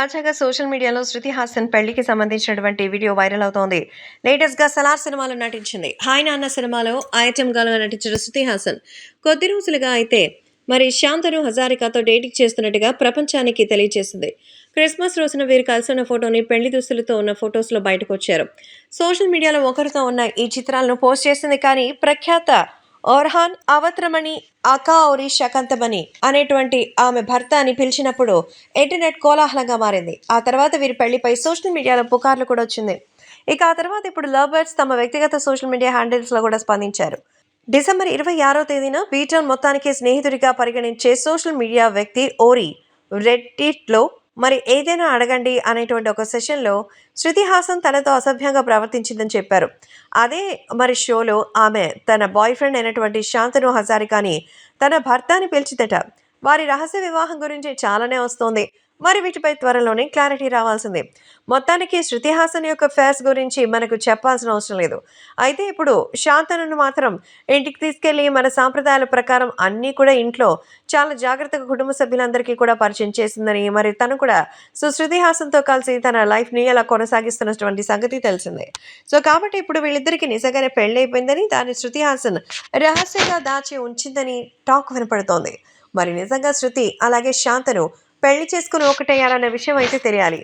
తాజాగా సోషల్ మీడియాలో శృతి హాసన్ పెళ్ళికి సంబంధించినటువంటి వీడియో వైరల్ అవుతోంది. లేటెస్ట్గా సలార్ సినిమాలో నటించింది. హాయ్ నాన్న సినిమాలో ఐటెం గాలో నటించిన శృతి హాసన్. కొద్ది రోజులుగా అయితే మరి శాంతను హజారికాతో డేటింగ్ చేస్తున్నట్టుగా ప్రపంచానికి తెలియజేసింది క్రిస్మస్ రోజున వీరు కలిసి ఉన్న ఫోటోని పెళ్ళి దుస్తులతో ఉన్న ఫొటోస్లో బయటకు వచ్చారు సోషల్ మీడియాలో ఒకరితో ఉన్న ఈ చిత్రాలను పోస్ట్ చేసింది కానీ ప్రఖ్యాత ఓర్హాన్ అవత్రమణి అకా ఓరి శకంతమణి అనేటువంటి ఆమె భర్త అని పిలిచినప్పుడు ఇంటర్నెట్ కోలాహలంగా మారింది. ఆ తర్వాత వీరి పెళ్ళిపై సోషల్ మీడియాలో పుకార్లు కూడా వచ్చింది. ఇక ఆ తర్వాత ఇప్పుడు లవ్ బర్డ్స్ తమ వ్యక్తిగత సోషల్ మీడియా హ్యాండిల్స్లో కూడా స్పందించారు. డిసెంబర్ ఇరవై ఆరో తేదీన బీటాన్ మొత్తానికి స్నేహితుడిగా పరిగణించే సోషల్ మీడియా వ్యక్తి ఓరి రెడ్డిట్లో మరి ఏదైనా అడగండి అనేటువంటి ఒక సెషన్లో శృతి హాసన్ తనతో అసభ్యంగా ప్రవర్తించిందని చెప్పారు. అదే మరి షోలో ఆమె తన బాయ్ ఫ్రెండ్ అయినటువంటి శాంతను హజారికాని తన భర్త అని పిలిచిదట. వారి రహస్య వివాహం గురించి చాలానే వస్తోంది. మరి వీటిపై త్వరలోనే క్లారిటీ రావాల్సిందే. మొత్తానికి శృతి హాసన్ యొక్క ఫేస్ గురించి మనకు చెప్పాల్సిన అవసరం లేదు. అయితే ఇప్పుడు శాంతనును మాత్రం ఇంటికి తీసుకెళ్ళి మన సాంప్రదాయాల ప్రకారం అన్నీ కూడా ఇంట్లో చాలా జాగ్రత్తగా కుటుంబ సభ్యులందరికీ కూడా పరిచయం చేసిందని మరి తను కూడా సో శృతి హాసన్తో కలిసి తన లైఫ్ని ఎలా కొనసాగిస్తున్నటువంటి సంగతి తెలిసిందే. సో కాబట్టి ఇప్పుడు వీళ్ళిద్దరికి నిజంగానే పెళ్ళైపోయిందని దాన్ని శృతి హాసన్ రహస్యంగా దాచి ఉంచిందని టాక్ వినపడుతోంది. మరి నిజంగా శృతి అలాగే శాంతను పెళ్ళి చేసుకుని ఒకటయ్యారన్న విషయం అయితే తెలియాలి.